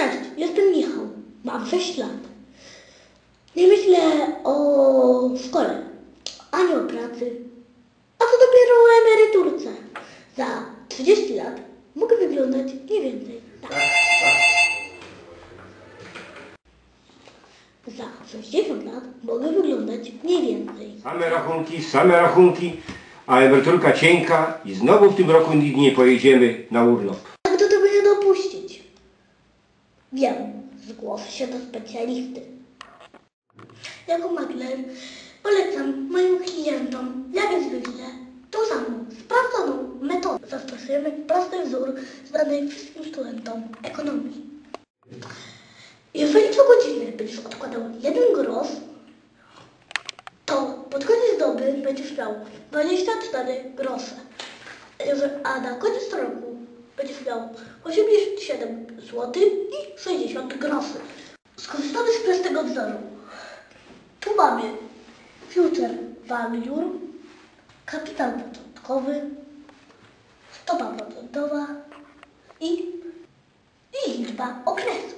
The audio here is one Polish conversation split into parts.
Cześć, jestem Michał. Mam 6 lat. Nie myślę o szkole, ani o pracy, a co dopiero o emeryturce. Za 30 lat mogę wyglądać mniej więcej tak. Za 60 lat mogę wyglądać mniej więcej. Same rachunki, same rachunki, a emeryturka cienka i znowu w tym roku nigdy nie pojedziemy na urlop. Jak do tego się dopuścić? Wiem, zgłoszę się do specjalisty. Jako makler polecam moim klientom, jak zwykle, tą samą, sprawdzoną metodę. Zastosujemy prosty wzór znany wszystkim studentom ekonomii. Jeżeli co godzinę będziesz odkładał jeden grosz, to pod koniec doby będziesz miał 24 grosze. A na koniec roku będziesz miał 87 zł i 60 groszy. Skorzystamy z prostego wzoru. Tu mamy future value, kapitał początkowy, stopa procentowa i, i liczba okresu.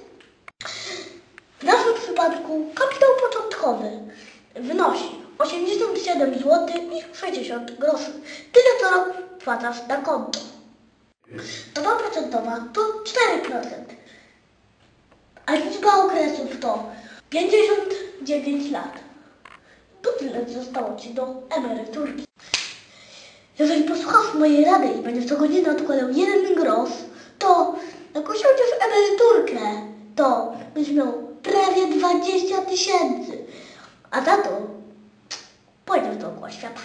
W naszym przypadku kapitał początkowy wynosi 87 zł i 60 groszy. Tyle co rok wpłacasz na konto. Stopa procentowa to 4%, a liczba okresów to 59 lat. To tyle zostało Ci do emeryturki. Jeżeli posłuchasz mojej rady i będziesz co godzinę odkładał jeden grosz, to jak osiądziesz emeryturkę, to będziesz miał prawie 20 tysięcy. A za to pójdziesz dookoła świata.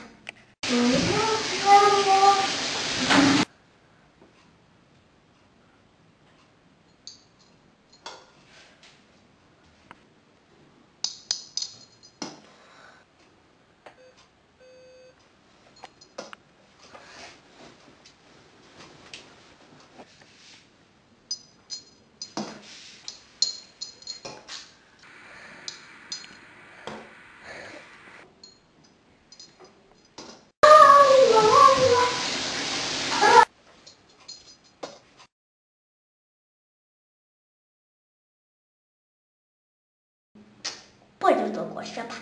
Pójdziesz dookoła świata.